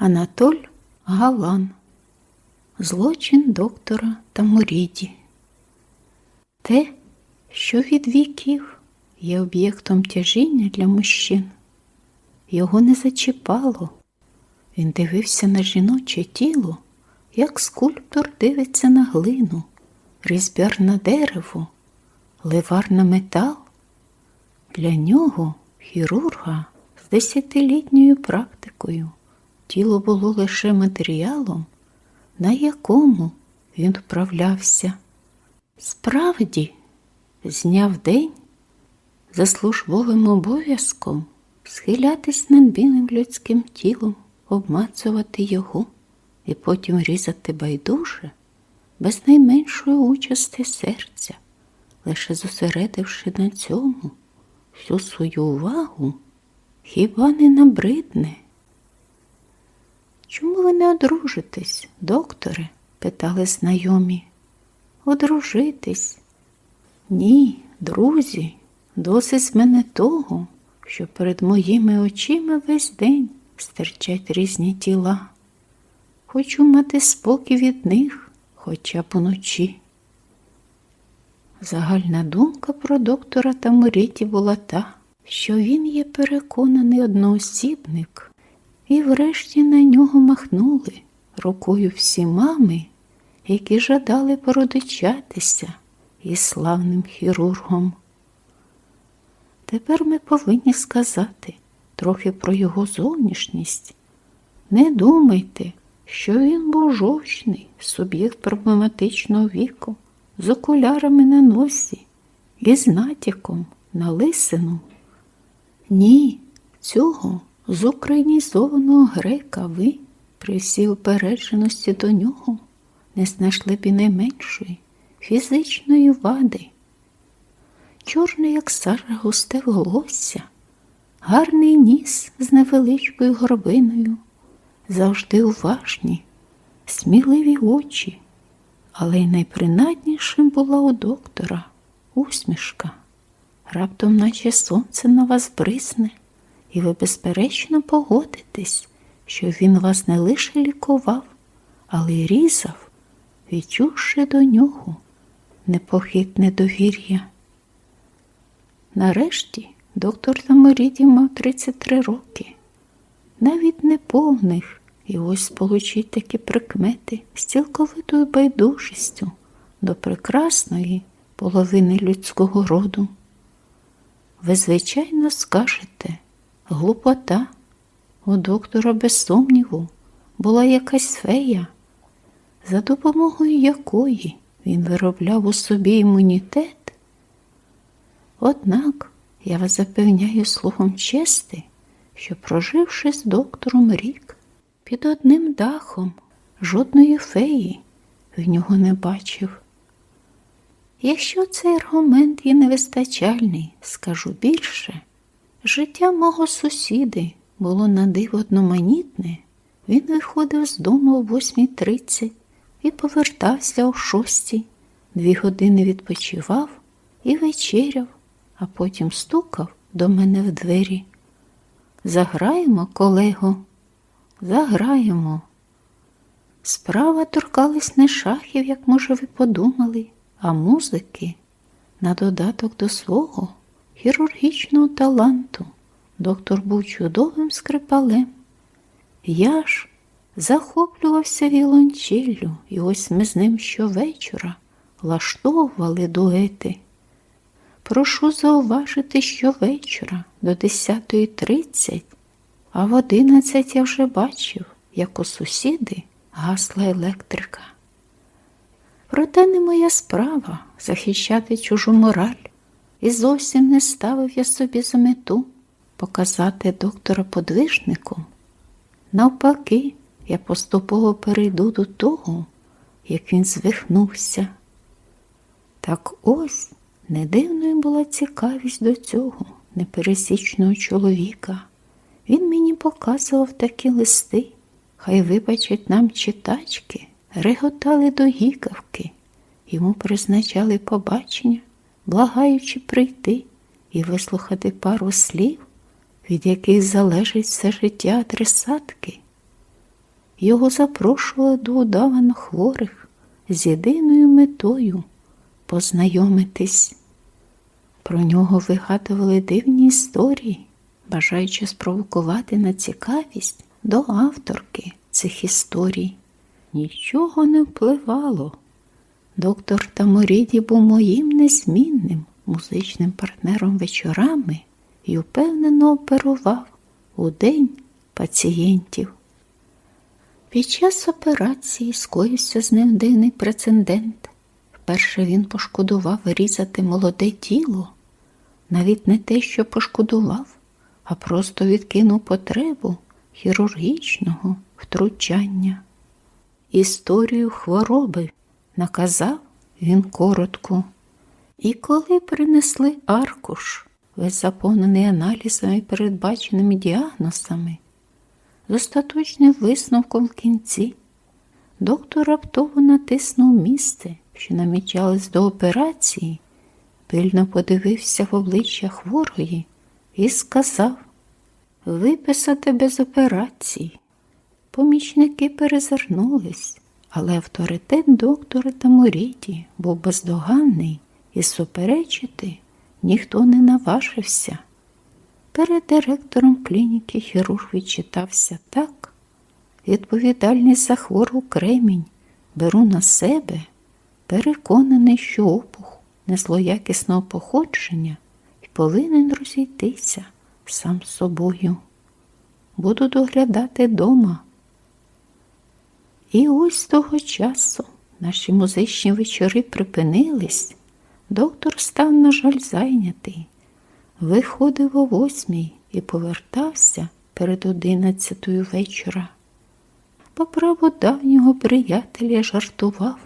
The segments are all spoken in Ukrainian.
Анатоль Галан. Злочин доктора Тамуріді. Те, що від віків є об'єктом тяжіння для мужчин. Його не зачіпало. Він дивився на жіноче тіло, як скульптор дивиться на глину, різьбяр на дерево, ливар на метал. Для нього, хірурга, з десятилітньою практикою, тіло було лише матеріалом, на якому він вправлявся. Справді, зняв день за службовим обов'язком схилятись над білим людським тілом, обмацувати його і потім різати байдуже, без найменшої участі серця, лише зосередивши на цьому всю свою увагу, хіба не набридне? Чому ви не одружитесь, докторе? питали знайомі. Одружитись? Ні, друзі, досить з мене того, що перед моїми очима весь день стирчать різні тіла. Хочу мати спокій від них хоча б уночі. Загальна думка про доктора Тамуріті була та, що він є переконаний одноосібник, і врешті на нього махнули рукою всі мами, які жадали породичатися із славним хірургом. Тепер ми повинні сказати трохи про його зовнішність. Не думайте, що він був жовчний суб'єкт проблематичного віку, з окулярами на носі і з натяком на лисину. Ні, цього зукраїнізованого грека ви, при всій упередженості до нього, не знайшли б і найменшої фізичної вади. Чорне, як сажа густе волосся, гарний ніс з невеличкою горбиною, завжди уважні, сміливі очі, але й найпринаднішим була у доктора усмішка. Раптом, наче сонце на вас брисне, і ви безперечно погодитесь, що він вас не лише лікував, але й різав, відчувши до нього непохитне довір'я. Нарешті доктор Таморіді мав 33 роки, навіть не повних, і ось сполучить такі прикмети з цілковитою байдужістю до прекрасної половини людського роду. Ви, звичайно, скажете, глупота у доктора, без сумніву, була якась фея, за допомогою якої він виробляв у собі імунітет. Однак я вас запевняю словом чести, що, проживши з доктором рік під одним дахом, жодної феї в нього не бачив. Якщо цей аргумент є невистачальний, скажу більше, життя мого сусіди було надиво одноманітне, він виходив з дому о 8.30 і повертався о 6, дві години відпочивав і вечеряв, а потім стукав до мене в двері. Заграємо, колего, заграємо. Справа торкалась не шахів, як, може, ви подумали, а музики на додаток до свого хірургічного таланту. Доктор був чудовим скрипалем. Я ж захоплювався віолончеллю, і ось ми з ним щовечора влаштовували дуети. Прошу зауважити щовечора до 10.30, а в 11 я вже бачив, як у сусіди гасла електрика. Проте не моя справа захищати чужу мораль, і зовсім не ставив я собі за мету показати доктора подвижником. Навпаки, я поступово перейду до того, як він звихнувся. Так ось не дивною була цікавість до цього непересічного чоловіка. Він мені показував такі листи, хай вибачать нам читачки, реготали до гікавки, йому призначали побачення, благаючи прийти і вислухати пару слів, від яких залежить все життя адресатки. його запрошували до удавано хворих з єдиною метою познайомитись. Про нього вигадували дивні історії, бажаючи спровокувати на цікавість до авторки цих історій. Нічого не впливало. Доктор Таморіді був моїм незмінним музичним партнером вечорами і впевнено оперував у день пацієнтів. Під час операції скоївся з ним дивний прецедент. Вперше він пошкодував різати молоде тіло, навіть не те, що пошкодував, а просто відкинув потребу хірургічного втручання. Історію хвороби наказав він коротко. І коли принесли аркуш, весь заповнений аналізами передбаченими діагнозами, з остаточним висновком в кінці, доктор раптово натиснув місце, що намічалось до операції, пильно подивився в обличчя хворої і сказав виписати без операції. Помічники перезирнулись, але авторитет доктора Таморіті був бездоганний і суперечити ніхто не наважився. Перед директором клініки хірург відчитався так. Відповідальність за хвору кремінь беру на себе, переконаний, що опух незлоякісного походження і повинен розійтися сам собою. Буду доглядати дома. І ось того часу наші музичні вечори припинились. Доктор став, на жаль, зайнятий. Виходив о восьмій і повертався перед одинадцятою вечора. По праву давнього приятеля жартував.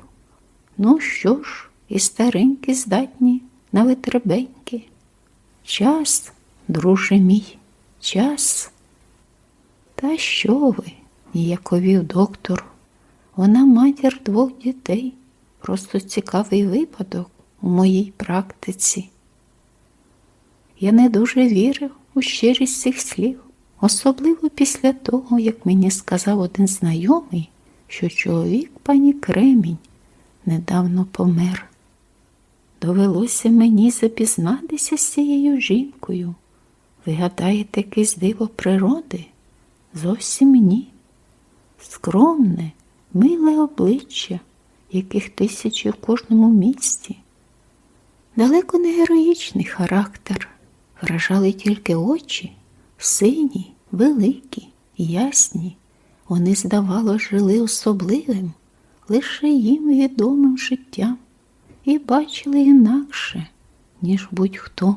Ну що ж, і старенькі здатні на витребеньки. Час, друже мій, час. Та що ви, ніяковів доктор? Вона матір двох дітей, просто цікавий випадок у моїй практиці. Я не дуже вірив у щирість цих слів, особливо після того, як мені сказав один знайомий, що чоловік пані Кремінь недавно помер. Довелося мені запізнатися з цією жінкою. Ви гадаєте, якесь диво природи? Зовсім ні. Скромне, миле обличчя, яких тисячі в кожному місті. Далеко не героїчний характер, вражали тільки очі, сині, великі, ясні. Вони, здавало, жили особливим, лише їм відомим життям і бачили інакше, ніж будь-хто.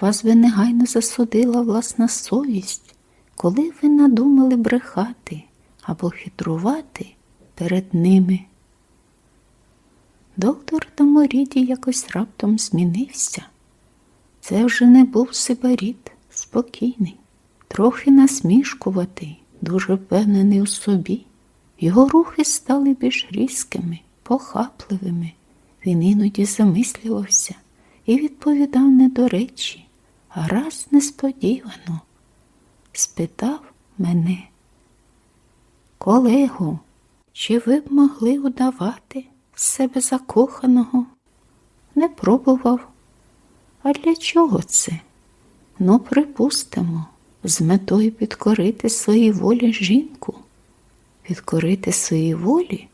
Вас би негайно засудила власна совість, коли ви надумали брехати або хитрувати перед ними. Доктор Таморіді якось раптом змінився. Це вже не був сибаріт, спокійний, трохи насмішкуватий, дуже впевнений у собі. Його рухи стали більш різкими, похапливими. Він іноді замислювався і відповідав не до речі, а раз несподівано спитав мене. Колего, чи ви б могли удавати себе закоханого? Не пробував. А для чого це? Ну, припустимо, з метою підкорити своїй волі жінку, підкорити своїй волі,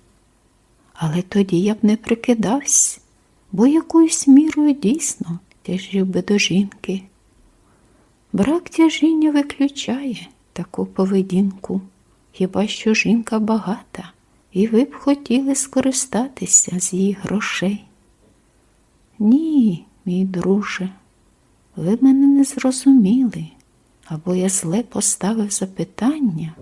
але тоді я б не прикидався, бо якоюсь мірою дійсно тяжів би до жінки. Брак тяжіння виключає таку поведінку, хіба що жінка багата, і ви б хотіли скористатися з її грошей. Ні, мій друже, ви мене не зрозуміли, або я зле поставив запитання.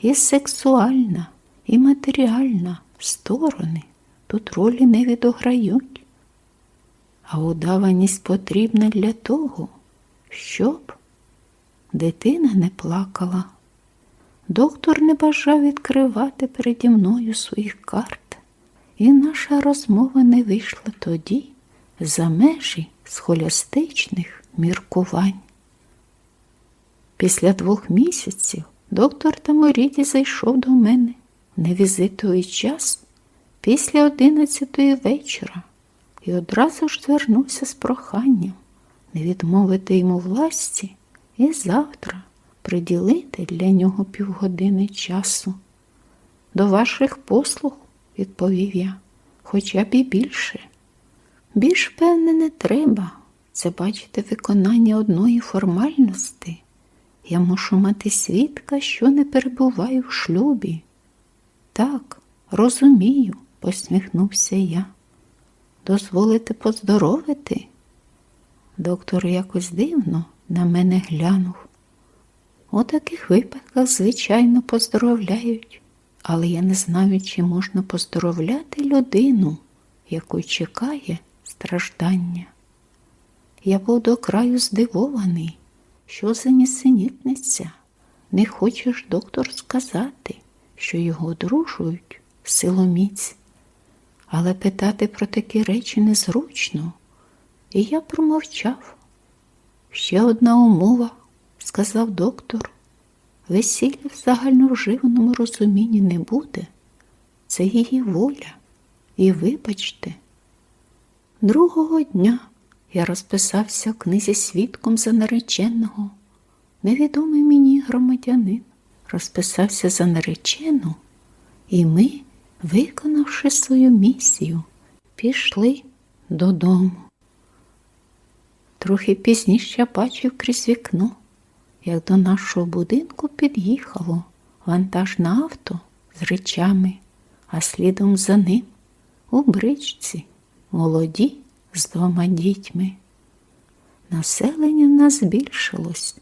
І сексуальна, і матеріальна сторони тут ролі не відограють, а удаваність потрібна для того, щоб дитина не плакала. Доктор не бажав відкривати переді мною своїх карт, і наша розмова не вийшла тоді за межі схолястичних міркувань. Після двох місяців доктор Таморіді зайшов до мене в невізитовий час після одинадцятої вечора і одразу ж звернувся з проханням не відмовити йому власті і завтра приділити для нього півгодини часу. До ваших послуг, відповів я, хоча б і більше. Більш певне не треба. Це бачите виконання одної формальності. Я мушу мати свідка, що не перебуваю в шлюбі. Так, розумію, посміхнувся я. Дозволите поздоровити? Доктор якось дивно на мене глянув. У таких випадках, звичайно, поздоровляють, але я не знаю, чи можна поздоровляти людину, яку чекає страждання. Я був до краю здивований, що за нісенітниця. Не хочеш доктор сказати, що його одружують силоміць, але питати про такі речі незручно. І я промовчав. Ще одна умова, сказав доктор. Весілля в загальновживаному розумінні не буде. Це її воля. І вибачте. Другого дня я розписався в книзі свідком за нареченого. Невідомий мені громадянин розписався за наречену, і ми, виконавши свою місію, пішли додому. Трохи пізніше я бачив крізь вікно, як до нашого будинку під'їхало вантажне авто з речами, а слідом за ним у бричці молоді з двома дітьми. Населення в нас збільшилось.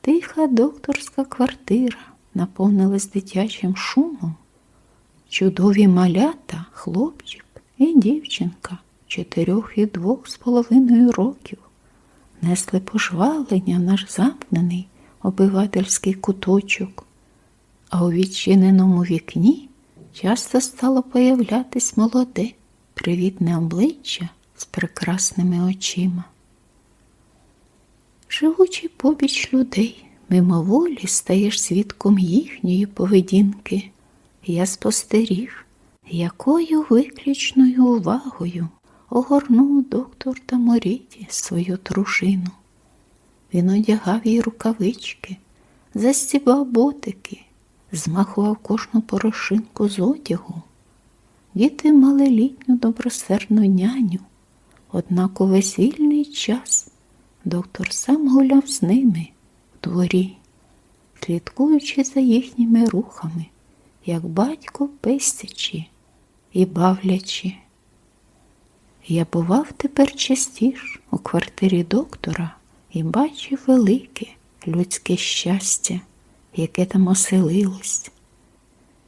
Тиха докторська квартира наповнилась дитячим шумом. Чудові малята, хлопчик і дівчинка чотирьох і двох з половиною років несли пожвалення наш замкнений обивательський куточок, а у відчиненому вікні часто стало появлятись молоде, привітне обличчя з прекрасними очима. Живучи побіч людей, мимоволі стаєш свідком їхньої поведінки. Я спостеріг, якою виключною увагою огорнув доктор Таморіді свою дружину. Він одягав їй рукавички, застібав ботики, змахував кожну порошинку з одягу. Діти мали літню добросердну няню, однак увесь вільний час доктор сам гуляв з ними в дворі, слідкуючи за їхніми рухами, як батько пестячи і бавлячи. Я бував тепер частіш у квартирі доктора і бачив велике людське щастя, яке там оселилось.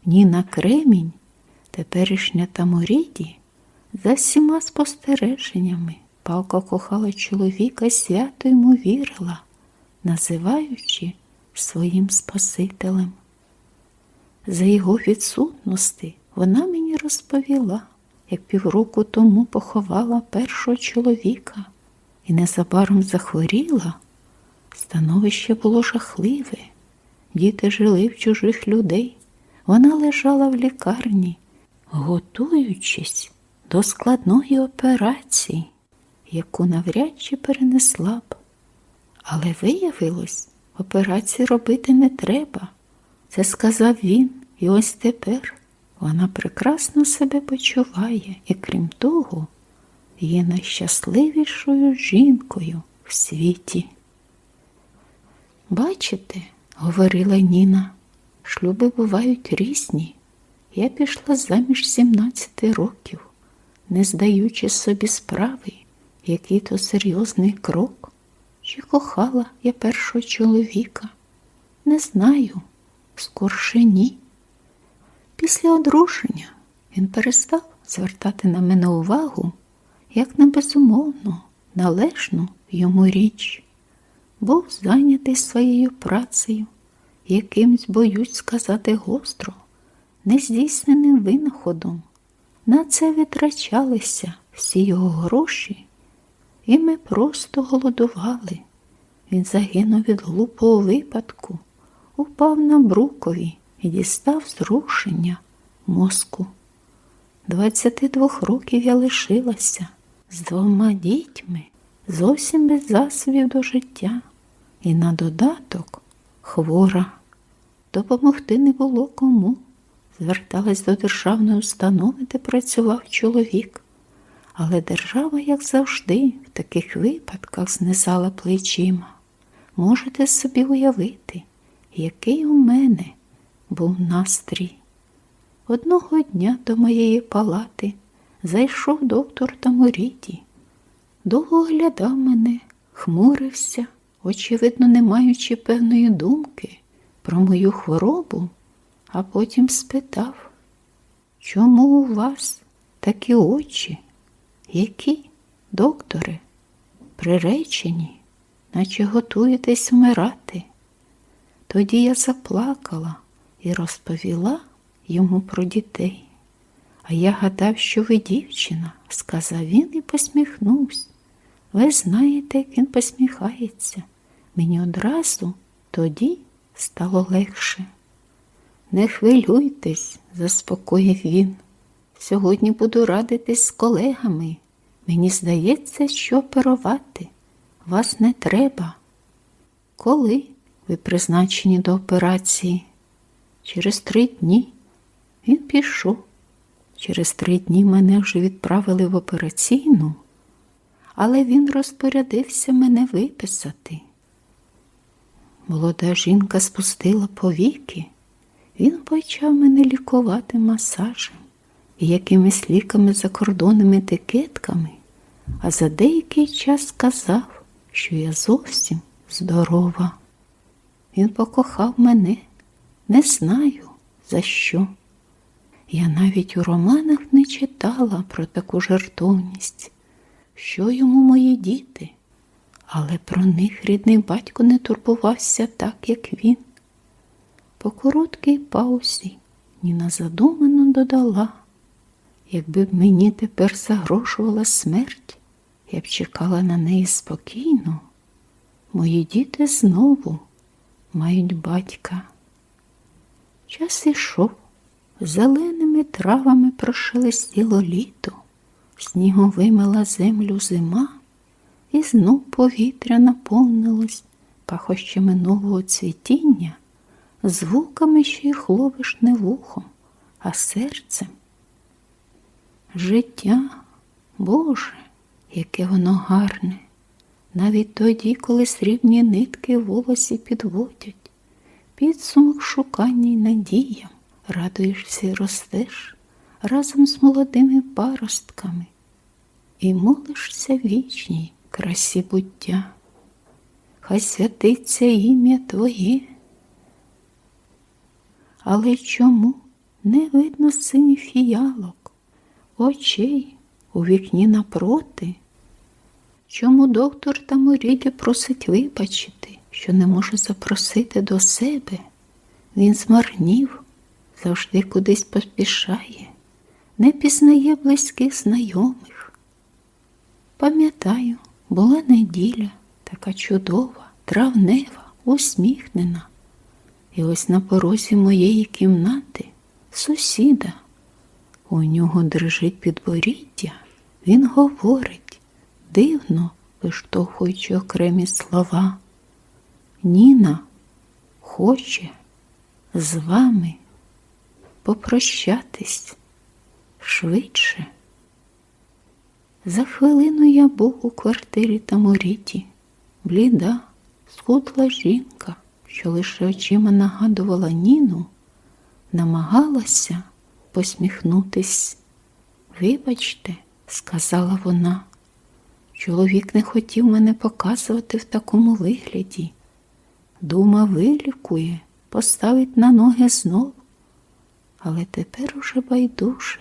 Ніна Кремінь, теперішня Таморіді, за всіма спостереженнями палко кохала чоловіка свято йому вірила, називаючи своїм Спасителем. За його відсутності вона мені розповіла як півроку тому поховала першого чоловіка і незабаром захворіла, становище було жахливе. Діти жили в чужих людей. Вона лежала в лікарні, готуючись до складної операції, яку навряд чи перенесла б. Але виявилось, операції робити не треба. Це сказав він, і ось тепер вона прекрасно себе почуває і, крім того, є найщасливішою жінкою в світі. Бачите, говорила Ніна, шлюби бувають різні. Я пішла заміж 17 років, не здаючи собі справи, який то серйозний крок, чи кохала я першого чоловіка. Не знаю, скорше ні. Після одруження він перестав звертати на мене увагу як на безумовну, належну йому річ, був зайнятий своєю працею, якимсь, боюсь сказати гостро, нездійсненим винаходом. На це витрачалися всі його гроші, і ми просто голодували. Він загинув від глупого випадку упав на брукові і дістав зрушення мозку. 22 років я лишилася з двома дітьми, зовсім без засобів до життя, і на додаток хвора. Допомогти не було кому. Зверталась до державної установи, де працював чоловік. Але держава, як завжди, в таких випадках знизала плечима. Можете собі уявити, який у мене був настрій. Одного дня до моєї палати зайшов доктор Тамуріді. Довго оглядав мене, хмурився, очевидно, не маючи певної думки про мою хворобу, а потім спитав, чому у вас такі очі? Які, докторе, приречені, наче готуєтесь вмирати? Тоді я заплакала і розповіла йому про дітей. А я гадав, що ви дівчина, сказав він і посміхнувся. Ви знаєте, як він посміхається. Мені одразу тоді стало легше. Не хвилюйтесь, заспокоїв він. Сьогодні буду радитись з колегами. Мені здається, що оперувати вас не треба. Коли ви призначені до операції? Через три дні він пішов. Через три дні мене вже відправили в операційну, але він розпорядився мене виписати. Молода жінка спустила повіки, він почав мене лікувати масажем і якимись ліками закордонними етикетками, а за деякий час сказав, що я зовсім здорова. Він покохав мене, не знаю за що. Я навіть у романах не читала про таку жертовність, що йому мої діти, але про них рідний батько не турбувався так, як він. По короткій паузі Ніна задумано додала, якби б мені тепер загрошувала смерть, я б чекала на неї спокійно. Мої діти знову мають батька. Час ішов, зеленими травами прошелестіло літо, снігом вимила землю зима, і знов повітря наповнилось пахощами нового цвітіння, звуками, що їх ловиш не вухом, а серцем. Життя, Боже, яке воно гарне, навіть тоді, коли срібні нитки волосі підводять, підсумок шукання й надіям, радуєшся і ростеш разом з молодими паростками і молишся вічній красі буття. Хай святиться ім'я Твоє. Але чому не видно синіх фіялок, очей у вікні напроти? Чому доктор та Таморіді просить вибачити, що не може запросити до себе? Він змарнів, завжди кудись поспішає, не пізнає близьких знайомих. Пам'ятаю, була неділя така чудова, травнева, усміхнена. І ось на порозі моєї кімнати сусіда. У нього дрижить підборіддя, він говорить, дивно виштовхуючи окремі слова. Ніна хоче з вами попрощатись швидше. За хвилину я був у квартирі Таморіті, бліда, схудла жінка, що лише очима нагадувала Ніну, намагалася посміхнутись. Вибачте, сказала вона, чоловік не хотів мене показувати в такому вигляді. Дума вилікує, поставить на ноги знов, але тепер уже байдуже.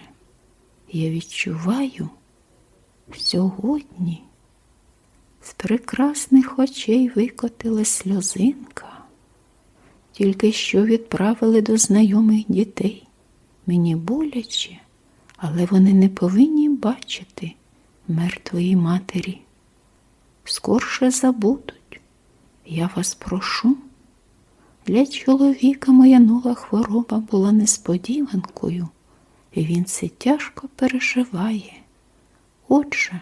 Я відчуваю сьогодні з прекрасних очей викотила сльозинка, тільки що відправили до знайомих дітей. Мені боляче, але вони не повинні бачити мертвої матері. Скорше забудуть. Я вас прошу, Для чоловіка моя нова хвороба була несподіванкою, і він це тяжко переживає. Отже,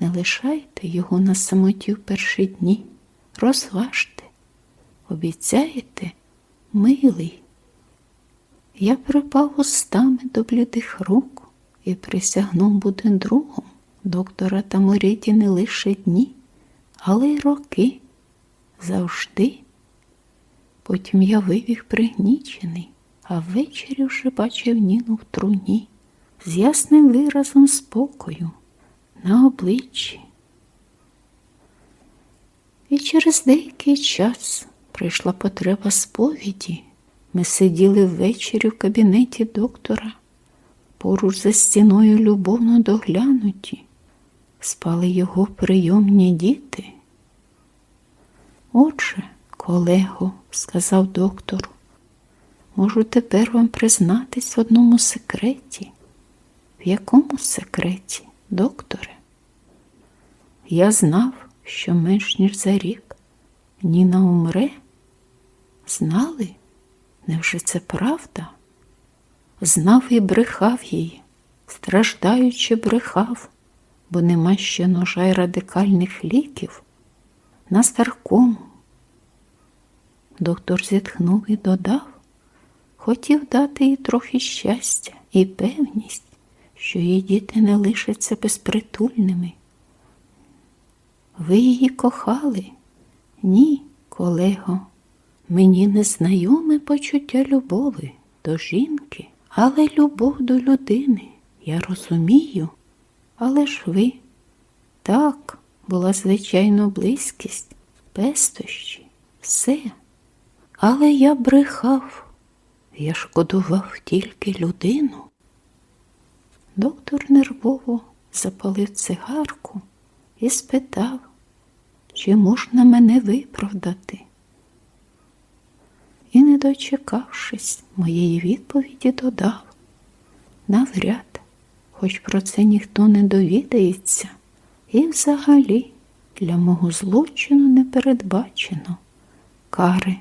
не лишайте його на самоті в перші дні, розважте, обіцяєте, милий. Я припав устами до блідих рук і присягнув бути другом доктора Таморіті не лише дні, але й роки завжди. Потім я вибіг пригнічений, а ввечері вже бачив Ніну в труні ясним виразом спокою на обличчі. І через деякий час прийшла потреба сповіді. Ми сиділи ввечері в кабінеті доктора, поруч за стіною любовно доглянуті, спали його прийомні діти. Отже, колего, сказав доктор, можу тепер вам признатись в одному секреті. В якому секреті, докторе? Я знав, що менш ніж за рік Ніна умре. Знали? Невже це правда? Знав і брехав їй, страждаючи брехав, бо нема ще ножа й радикальних ліків на старкому. Доктор зітхнув і додав, хотів дати їй трохи щастя і певність, що її діти не лишаться безпритульними. Ви її кохали? Ні, колего. Мені не знайоме почуття любові до жінки, але любов до людини. Я розумію. Але ж ви так, була звичайно близькість, пестощі, все. Але я брехав, я шкодував тільки людину. Доктор нервово запалив цигарку і спитав, чи можна мене виправдати. І, не дочекавшись моєї відповіді, додав навряд, хоч про це ніхто не довідається, і взагалі для мого злочину не передбачено кари.